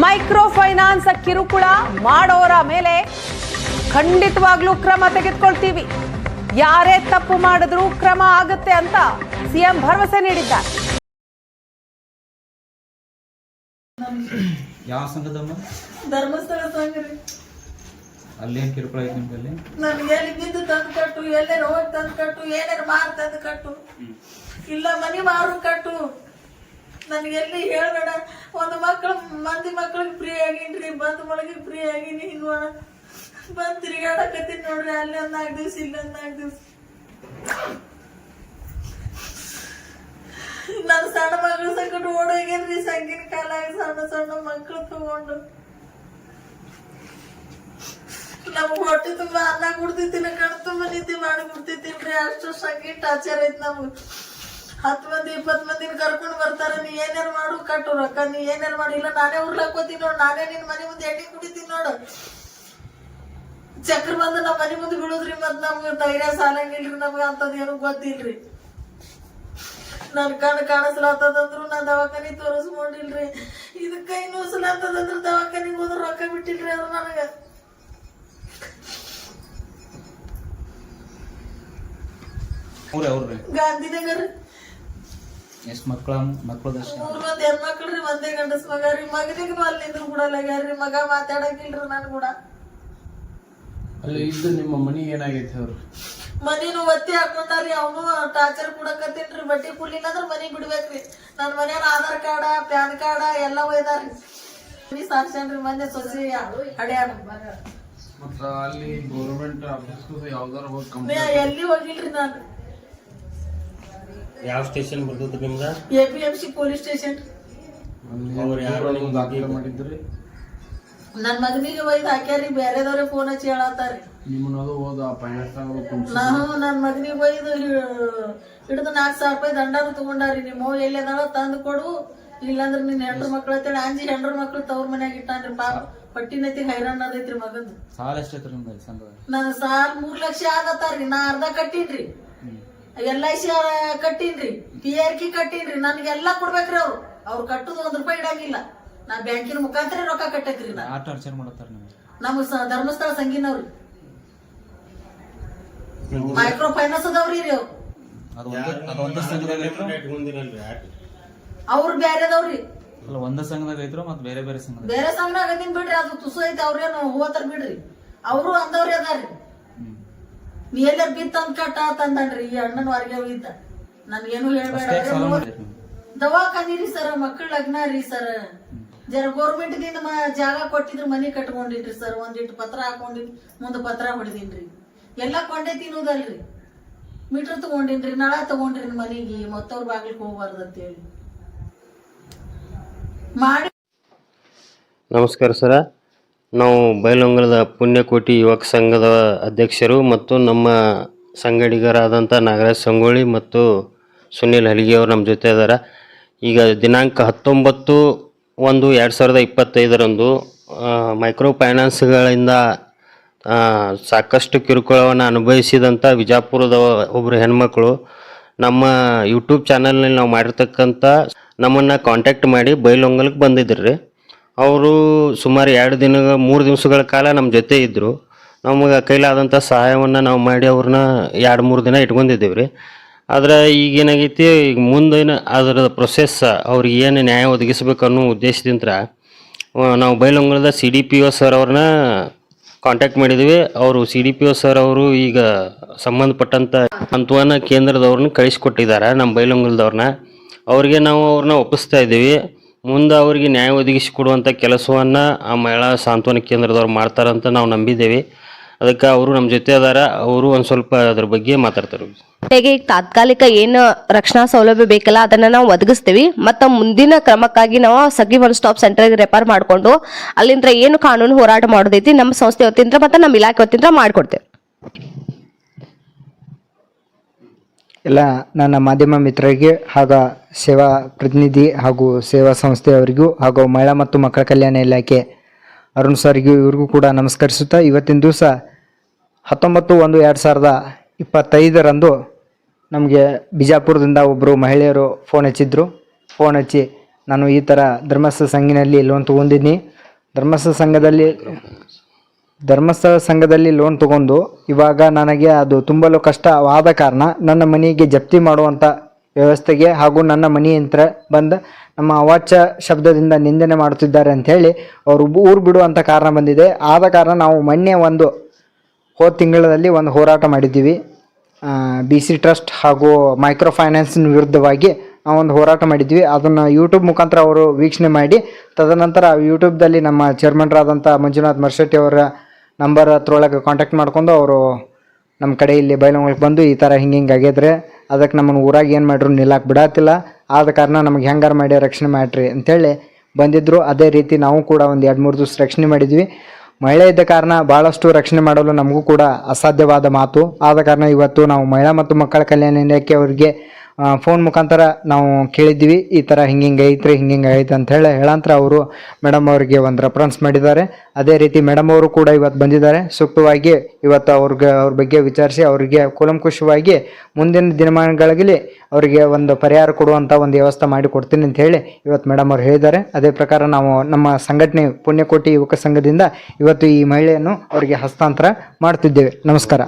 Micro finance ಕಿರುಕುಳ ಮಾಡೋರ ಮೇಲೆ ಖಂಡಿತವಾಗ್ಲೂ ಕ್ರಮ ತೆಗೆದುಕೊಳ್ತೀವಿ. ಯಾರೇ ತಪ್ಪು ಮಾಡಿದ್ರೂ ಕ್ರಮ ಆಗುತ್ತೆ ಅಂತ ಸಿಎಂ ಭರವಸೆ ನೀಡಿದ್ದಾರೆ. ಯಾವ ಸಂಘದಮ್ಮ ಧರ್ಮಸ್ಥಳ ಸಂಘ ರೀ. ಅಲ್ಲೇನ್ ಕಿರುಕುಳ ಐತಿ ನಿಮ್ಮಲ್ಲಿ ನಮ್ಗೆ ಎಲ್ಲಿ ಬಿದ್ದು ತಂದು ಕಟ್ಟು ಎಲ್ಲೇನು ಹೋಗಿ ತಂದು ಕಟ್ಟು ಏನೇನು ಮಾರು ತಂದು ಕಟ್ಟು. ಇಲ್ಲ ಮನಿ ಮಾರು ಕಟ್ಟು. ನನ್ಗೆ ಎಲ್ಲಿ ಹೇಳ್ಬೇಡ. ಒಂದು ಮಕ್ಕಳು ಮಂದಿ ಮಕ್ಳಿಗೆ ಫ್ರೀ ಆಗಿನ್ರಿ, ಬಂದ್ ಮಳಗಿಗೆ ಫ್ರೀ ಆಗಿನಿ ಹಿಂಗ ಬಂದ್ ತಿರುಗಾಡಕತ್ತೀನಿ ನೋಡ್ರಿ, ಅಲ್ಲಿ ಒಂದ್ ನಾಲ್ಕು ದಿವ್ಸ, ಇಲ್ಲಿ ಒಂದ್ ನಾಲ್ಕು ದಿವ್ಸ. ನನ್ನ ಸಣ್ಣ ಮಗಳು ಸಂಕಟ ಓಡೋಗ್ಯನ್ರಿ, ಸಂಗಿನ ಕಾಲ ಸಣ್ಣ ಸಣ್ಣ ಮಕ್ಕಳು ತಗೊಂಡು. ನಮ್ಗ್ ಹೊಟ್ಟೆ ತುಂಬಾ ಅನ್ನ ಕುಡ್ತಿತ್ತಿನ ಕಣ್ ತುಂಬಾ ನಿದ್ದೆ ಮಾಡಿ ಕುಡ್ತಿದ್ದೀನಿ ಅಷ್ಟು ಸಂಗೀತ ಆಚಾರ ಐತ್ ನಮ್ಗ್. ಹತ್ತು ಮಂದಿ ಇಪ್ಪತ್ತು ಮಂದಿನ ಕರ್ಕೊಂಡು ಬರ್ತಾರೆ. ನೀ ಏನೇನ್ ಮಾಡು ಕಟ್ಟು ರೊಕ್ಕ. ನೀ ಏನೇನ್ ಮಾಡು ಇಲ್ಲ ನಾನೇ ಉರ್ಲಾಕೋತೀನಿ ನೋಡು. ನಾನೇ ನಿನ್ ಮನೆ ಮುಂದೆ ಎಣ್ಣೆ ಕುಡಿತೀನಿ ನೋಡು. ಚಕ್ರ ಬಂದು ನಮ್ಮ ಮನೆ ಮುಂದೆ ಬಿಡುದ್ರಿ ಮತ್ ನಮ್ಗೆ ಧೈರ್ಯ ಸಾಲಂಗಿಲ್ರಿ ನಮ್ಗೆ ಅಂತದ್ ಏನು ಗೊತ್ತಿಲ್ರಿ. ನನ್ ಕಣ್ಣು ಕಾಣಿಸ್ಲಾತದಂದ್ರು ನಾ ದವಾಖಾನಿ ತೋರಿಸ್ಕೊಂಡಿಲ್ರಿ. ಇದು ಕೈ ನೋಸ್ಲಾತದಂದ್ರ ದವಾಖಾನಿಗೆ ಹೋದ್ರ ರೊಕ್ಕ ಬಿಟ್ಟಿಲ್ರಿ ಅವ್ರು ನನಗ. ಗಾಂಧಿನಗರ್. ಎಷ್ಟ್ ಮಕ್ಕಳ ಮಕ್ಕಳ ದರ್ಶನ? ಮೂರ್ ಮಂದಿ ಹೆಣ್ಮಕ್ಳ್ರಿ ಒಂದೇ ಗಂಡಸ್ ಮಗ ರೀ ಮಗನಿಗೂ ಅಲ್ಲಿ ನಿಂದ್ರು ಬಿಡಲ್ಲಾಗ್ಯಾರ್ರಿ ಮಗ ಮಾತಾಡಂಗಿಲ್ರಿ ನನ್ ಕೂಡ. ಅಲ್ಲಿ ಇದ್ದು ನಿಮ್ಮ ಮನಿ ಏನಾಗೈತೆ ಅವ್ರು? ಮನಿನು ಒತ್ತಿ ಹಾಕೊಂಡಾರಿ ಅವನು ಟಾರ್ಚರ್ ಕೊಡಕತ್ತೀನ್ರಿ ಬಟ್ಟಿ ಕುಲಿಲ್ಲ ಅಂದ್ರ ಮನಿ ಬಿಡ್ಬೇಕ್ರಿ ನನ್ ಮನ್ಯಾನ ಆಧಾರ್ ಕಾರ್ಡ ಪ್ಯಾನ್ ಕಾರ್ಡ ಎಲ್ಲ ಒಯ್ದಾರಿ ಮನಿ ಸಾರ್ಸ್ಯಾನ್ರಿ ಮೊನ್ನೆ ಸೊಸಿ ಹಡ್ಯಾನ ಮತ್ತ ಅಲ್ಲಿ ಗೌರ್ಮೆಂಟ್ ಆಫೀಸ್ ಯಾವ್ದಾರ ಹೋಗಿ ಎಲ್ಲಿ ಹೋಗಿಲ್ರಿ ನಾನು? ಯಾವ ಸ್ಟೇಷನ್ ಬರ್ತದ ನಿಮ್ದ? A P M C police station ಅವ್ರು ಯಾರು? ದಾಖಲೆ ಮಾಡಿದ್ರಿ. ನನ್ ಮಗನಿಗೆ ಒಯ್ದು ಹಾಕ್ಯಾರಿ ಬೇರೆದವ್ರೆ ಫೋನ್ ಹಚ್ಚಿ ಹೇಳತ್ತಾರಿ. ನಿಮ್ಮನ್ನದು ಹೋದ ಫೈನಾನ್ಸ್ ನನ್ನ ಮಗನಿಗೆ ಒಯ್ದು ಹಿಡಿದು ನಾಲ್ಕು ಸಾವಿರ ರೂಪಾಯಿ ದಂಡಾರು ತಗೊಂಡಾರಿ. ನಿಮ್ಮ ಅವ್ವ ಎಲ್ಲಿ ಅದಾಳ ತಂದು ಕೊಡು. ಇಲ್ಲಾಂದ್ರೆ ನಿನ್ನ ಹೆಂಡ್ರ ಮಕ್ಳು ಅಂತೇಳಿ ಅಂಜಿ ಹೆಂಡ್ರ ಮಕ್ಳು ತವ್ರ ಮನ್ಯಾಗ ಇಟ್ಟಾನ್ರಿ ಪಾಪ. ಪಟ್ಟಿನತಿ ಹೈರಾಣ ಅದೈತ್ರಿ ಮಗಂದು. ಸಾಲ ಎಷ್ಟೈತ್ರಿ ನಿಮ್ದು ನನ್ನ ಸಾಲ್ ಮೂರ್ ಲಕ್ಷ ಆಗತ್ತಾರ್ರಿ ನಾ ಅರ್ಧ ಕಟ್ಟೀನ್ರಿ. ಎಲ್ ಐ ಸಿ ಕಟ್ಟೀನ್ರಿ ಪಿ ಆರ್ ಕಿ ಕಟ್ಟೀನ್ರಿ ನನ್ಗೆಲ್ಲ ಕೊಡ್ಬೇಕ್ರಿ ಅವ್ರು. ಅವ್ರು ಕಟ್ಟುದು ಒಂದ್ ರೂಪಾಯಿ ಇಡಂಗಿಲ್ಲ. ನಾ ಬ್ಯಾಂಕಿನ ಮುಖಾಂತರ ರೊಕ್ಕ ಕಟ್ಟಕ್ರಿ ನಾ. ಟಾರ್ಚರ್ ಮಾಡತ್ತಾರ ನಿಮ್ಗೆ? ನಮಗ್ ಸ- ಧರ್ಮಸ್ಥಳ ಸಂಗೀನವ್ರಿ ಮೈಕ್ರೋ ಫೈನಾನ್ಸ್ ಅದಾವ್ರಿ ರೀ ಅವ್ರು. ಅದು ಒಂದ ಅದು ಒಂದ ಸಂಘದಾಗ ಐತ್ರೋ? ಅವ್ರು ಬ್ಯಾರೆದವ್ರಿ ಅಲ್ಲ ಒಂದ ಸಂಘದಾಗ ಐತ್ರೋ ಮತ್ತ್ ಬೇರೆ ಬೇರೆ ಸಂಘದಾಗ? ಬೇರೆ ಸಂಘದಾಗ ಅದೀನ್ ಬಿಡ್ರಿ ಅದು ತುಸು ಐತಿ ಅವ್ರೇನು ಹೋತಾರ ಬಿಡ್ರಿ. ಅವರು ಅಂದವ್ರಿ ಅದಾರ್ರಿ. ಹ್ಮ್ ನೀ ಎಲ್ಲಾರ ಬಿತ್ತ ಅಂದ್ ಕಟ್ಟ ತಂದನ್ರಿ ಈ ಅಣ್ಣನ ವಾರ್ಗೆ ಇದ್ದ ನನ್ಗೇನು ಹೇಳ್ಬೇಡ. ದವಾಖಾನಿರಿ ಸರ್ ಮಕ್ಕಳ ಲಗ್ನ ರೀ ಸರ್. ಜರ ಗೋರ್ಮೆಂಟ್ ದಿಂದ ಜಾಗ ಕೊಟ್ಟಿದ್ರು ಮನಿ ಕಟ್ಕೊಂಡಿನ್ರಿ ಸರ್. ಒಂದಿಟ್ಟು ಪತ್ರ ಹಾಕೊಂಡಿನ್ ಮುಂದ ಪತ್ರ ಹೊಡೆದಿನ್ರಿ. ಎಲ್ಲಾ ಕೊಂಡೆ ತಿನ್ನೋದಲ್ರಿ. ಮೀಟರ್ ತಗೊಂಡಿನ್ರಿ ನಳ ತಗೊಂಡ್ರಿ ಮನಿಗೆ ಮತ್ತವ್ರ ಬಾಗಿಲಿಗೆ ಹೋಗ್ಬಾರ್ದು ಅಂತೇಳಿ. ಮಾಡಿ ನಮಸ್ಕಾರ ಸರ. ನಾವು ಬೈಲೊಂಗಲದ ಪುಣ್ಯಕೋಟಿ ಯುವಕ ಸಂಘದ ಅಧ್ಯಕ್ಷರು ಮತ್ತು ನಮ್ಮ ಸಂಗಡಿಗರಾದಂಥ ನಾಗರಾಜ್ ಸಂಗೊಳ್ಳಿ ಮತ್ತು ಸುನಿಲ್ ಹಲಿಗೆ ಅವರು ನಮ್ಮ ಜೊತೆ ಇದ್ದಾರೆ. ಈಗ ದಿನಾಂಕ ಹತ್ತೊಂಬತ್ತು ಒಂದು ಎರಡು ಸಾವಿರದ ಇಪ್ಪತ್ತೈದರಂದು ಮೈಕ್ರೋ ಫೈನಾನ್ಸ್ಗಳಿಂದ ಸಾಕಷ್ಟು ಕಿರುಕುಳವನ್ನು ಅನುಭವಿಸಿದಂಥ ವಿಜಾಪುರದ ಒಬ್ಬರು ಹೆಣ್ಮಕ್ಳು ನಮ್ಮ ಯೂಟ್ಯೂಬ್ ಚಾನಲ್ನಲ್ಲಿ ನಾವು ಮಾಡಿರ್ತಕ್ಕಂಥ ನಮ್ಮನ್ನು ಕಾಂಟ್ಯಾಕ್ಟ್ ಮಾಡಿ ಬೈಲೊಂಗಲಕ್ಕೆ ಬಂದಿದ್ರು ರೀ. ಅವರು ಸುಮಾರು ಎರಡು ದಿನ ಮೂರು ದಿವಸಗಳ ಕಾಲ ನಮ್ಮ ಜೊತೆ ಇದ್ದರು ನಮಗೆ ಕೈಲಾದಂಥ ಸಹಾಯವನ್ನು ನಾವು ಮಾಡಿ ಅವ್ರನ್ನ ಎರಡು, ಮೂರು ದಿನ ಇಟ್ಕೊಂಡಿದ್ದೇವೆ ರೀ. ಆದರೆ ಈಗೇನಾಗೈತಿ ಈಗ ಮುಂದಿನ ಅದರ ಪ್ರೊಸೆಸ್ಸ ಅವ್ರಿಗೆ ಏನು ನ್ಯಾಯ ಒದಗಿಸ್ಬೇಕು ಅನ್ನೋ ಉದ್ದೇಶದಿಂದ ನಾವು ಬೈಲೊಂಗಲದ C D P O sir ಅವ್ರನ್ನ ಕಾಂಟ್ಯಾಕ್ಟ್ ಮಾಡಿದ್ದೀವಿ. ಅವರು C D P O sir ಅವರು ಈಗ ಸಂಬಂಧಪಟ್ಟಂಥ ಹಂತವನ್ನು ಕೇಂದ್ರದವ್ರನ್ನ ಕಳಿಸ್ಕೊಟ್ಟಿದ್ದಾರೆ, ನಮ್ಮ ಬೈಲೊಂಗಲದವ್ರನ್ನ ಅವ್ರಿಗೆ ನಾವು ಅವ್ರನ್ನ ಒಪ್ಪಿಸ್ತಾ ಇದ್ದೀವಿ. ಮುಂದೆ ಅವರಿಗೆ ನ್ಯಾಯ ಒದಗಿಸಿ ಕೊಡುವಂಥ ಕೆಲಸವನ್ನು ಆ ಮಹಿಳಾ ಸಾಂತ್ವನ ಕೇಂದ್ರದವ್ರು ಮಾಡ್ತಾರಂತ ನಾವು ನಂಬಿದ್ದೇವೆ. ಅದಕ್ಕೆ ಅವರು ನಮ್ಮ ಜೊತೆ ಅದಾರ, ಅವರು ಒಂದು ಸ್ವಲ್ಪ ಅದ್ರ ಬಗ್ಗೆ ಮಾತಾಡ್ತಾರೆ. ಹೇಗೆ ಈಗ ತಾತ್ಕಾಲಿಕ ಏನು ರಕ್ಷಣಾ ಸೌಲಭ್ಯ ಬೇಕಲ್ಲ, ಅದನ್ನ ನಾವು ಒದಗಿಸ್ತೀವಿ. ಮತ್ತು ಮುಂದಿನ ಕ್ರಮಕ್ಕಾಗಿ ನಾವು ಸಖಿ ಒನ್ ಸ್ಟಾಪ್ ಸೆಂಟರ್ಗೆ ರೆಫರ್ ಮಾಡಿಕೊಂಡು ಅಲ್ಲಿಂದ ಏನು ಕಾನೂನು ಹೋರಾಟ ಮಾಡೋದೈತಿ, ನಮ್ಮ ಸಂಸ್ಥೆ ವತಿಯಿಂದ ಮತ್ತು ನಮ್ಮ ಇಲಾಖೆ ವತಿಯಿಂದ ಮಾಡಿಕೊಡ್ತೇವೆ. ಎಲ್ಲ ನನ್ನ ಮಾಧ್ಯಮ ಮಿತ್ರರಿಗೆ ಹಾಗೂ ಸೇವಾ ಪ್ರತಿನಿಧಿ ಹಾಗೂ ಸೇವಾ ಸಂಸ್ಥೆಯವರಿಗೂ ಹಾಗೂ ಮಹಿಳಾ ಮತ್ತು ಮಕ್ಕಳ ಕಲ್ಯಾಣ ಇಲಾಖೆ ಅರುಣ್ ಸರ್ಗೂ ಇವ್ರಿಗೂ ಕೂಡ ನಮಸ್ಕರಿಸುತ್ತಾ ಇವತ್ತಿನ ದಿವಸ ಹತ್ತೊಂಬತ್ತು ಒಂದು ಎರಡು ಸಾವಿರದ ಇಪ್ಪತ್ತೈದರಂದು ನಮಗೆ ಬಿಜಾಪುರದಿಂದ ಒಬ್ಬರು ಮಹಿಳೆಯರು ಫೋನ್ ಹಚ್ಚಿದ್ರು. ಫೋನ್ ಹಚ್ಚಿ ನಾನು ಈ ಥರ ಧರ್ಮಸ್ಥ ಸಂಘಿನಲ್ಲಿ ಲೋನ್ ತೊಗೊಂಡಿದ್ದೀನಿ. ಧರ್ಮಸ್ಥ ಸಂಘದಲ್ಲಿ ಧರ್ಮಸ್ಥಳ ಸಂಘದಲ್ಲಿ ಲೋನ್ ತಗೊಂಡು ಇವಾಗ ನನಗೆ ಅದು ತುಂಬಲು ಕಷ್ಟವಾದ ಕಾರಣ ನನ್ನ ಮನೆಗೆ ಜಪ್ತಿ ಮಾಡುವಂಥ ವ್ಯವಸ್ಥೆಗೆ ಹಾಗೂ ನನ್ನ ಮನೆಯಂತ್ರ ಬಂದ ನಮ್ಮ ಅವಾಚ್ಯ ಶಬ್ದದಿಂದ ನಿಂದನೆ ಮಾಡುತ್ತಿದ್ದಾರೆ ಅಂತ ಹೇಳಿ ಅವರು ಊರು ಬಿಡುವಂಥ ಕಾರಣ ಬಂದಿದೆ. ಆದ ಕಾರಣ ನಾವು ಮೊನ್ನೆ ಒಂದು ಹೋದ ತಿಂಗಳಲ್ಲಿ ಒಂದು ಹೋರಾಟ ಮಾಡಿದ್ದೀವಿ. ಬಿ ಸಿ ಟ್ರಸ್ಟ್ ಹಾಗೂ ಮೈಕ್ರೋ ಫೈನಾನ್ಸಿನ ವಿರುದ್ಧವಾಗಿ ನಾವು ಒಂದು ಹೋರಾಟ ಮಾಡಿದ್ವಿ ಅದನ್ನು ಯೂಟ್ಯೂಬ್ ಮುಖಾಂತರ ಅವರು ವೀಕ್ಷಣೆ ಮಾಡಿ, ತದನಂತರ ಯೂಟ್ಯೂಬ್ದಲ್ಲಿ ನಮ್ಮ ಚೇರ್ಮನ್ರಾದಂಥ ಮಂಜುನಾಥ್ ಮರ್ಶೆಟ್ಟಿ ಅವರ ನಂಬರ್ ಹತ್ರೊಳಗೆ ಕಾಂಟ್ಯಾಕ್ಟ್ ಮಾಡ್ಕೊಂಡು ಅವರು ನಮ್ಮ ಕಡೆ ಇಲ್ಲಿ ಬೈಲಂಗಳಿಗೆ ಬಂದು ಈ ಥರ ಹಿಂಗೆ ಹಿಂಗೆ ಆಗ್ಯದ್ರೆ ಅದಕ್ಕೆ ನಮ್ಮನ್ನು ಊರಾಗ ಏನು ಮಾಡ್ರು ನಿಲ್ಲಕ್ಕೆ ಬಿಡತ್ತಿಲ್ಲ ಆದ ಕಾರಣ ನಮಗೆ ಹೆಂಗಾರು ಮಾಡಿ ರಕ್ಷಣೆ ಮಾಡಿರಿ ಅಂತೇಳಿ ಬಂದಿದ್ದರು ಅದೇ ರೀತಿ ನಾವು ಕೂಡ ಒಂದು ಎರಡು ಮೂರು ದಿವಸ ರಕ್ಷಣೆ ಮಾಡಿದ್ವಿ. ಮಹಿಳೆ ಇದ್ದ ಕಾರಣ ಭಾಳಷ್ಟು ರಕ್ಷಣೆ ಮಾಡಲು ನಮಗೂ ಕೂಡ ಅಸಾಧ್ಯವಾದ ಮಾತು. ಆದ ಕಾರಣ ಇವತ್ತು ನಾವು ಮಹಿಳಾ ಮತ್ತು ಮಕ್ಕಳ ಕಲ್ಯಾಣ ಇಲಾಖೆ ಅವರಿಗೆ ಫೋನ್ ಮುಖಾಂತರ ನಾವು ಕೇಳಿದ್ದೀವಿ, ಈ ಥರ ಹಿಂಗೆ ಹಿಂಗೆ ಐತ್ರಿ, ಹಿಂಗೆ ಹಿಂಗೆ ಐತೆ ಅಂತ ಹೇಳಿ ಹೇಳಂತರ ಅವರು ಮೇಡಮ್ ಅವರಿಗೆ ಒಂದು ರೆಫರೆನ್ಸ್ ಮಾಡಿದ್ದಾರೆ. ಅದೇ ರೀತಿ ಮೇಡಮ್ ಅವರು ಕೂಡ ಇವತ್ತು ಬಂದಿದ್ದಾರೆ. ಸೂಕ್ತವಾಗಿ ಇವತ್ತು ಅವ್ರಿಗೆ, ಅವ್ರ ಬಗ್ಗೆ ವಿಚಾರಿಸಿ ಅವರಿಗೆ ಕೂಲಂಕುಷವಾಗಿ ಮುಂದಿನ ದಿನಮಾನಗಳಲ್ಲಿ ಅವರಿಗೆ ಒಂದು ಪರಿಹಾರ ಕೊಡುವಂಥ ಒಂದು ವ್ಯವಸ್ಥೆ ಮಾಡಿ ಕೊಡ್ತೀನಿ ಅಂತ ಹೇಳಿ ಇವತ್ತು ಮೇಡಮ್ ಅವರು ಹೇಳಿದ್ದಾರೆ. ಅದೇ ಪ್ರಕಾರ ನಾವು ನಮ್ಮ ಸಂಘಟನೆ ಪುಣ್ಯಕೋಟಿ ಯುವಕ ಸಂಘದಿಂದ ಇವತ್ತು ಈ ಮಹಿಳೆಯನ್ನು ಅವರಿಗೆ ಹಸ್ತಾಂತರ ಮಾಡ್ತಿದ್ದೇವೆ. ನಮಸ್ಕಾರ.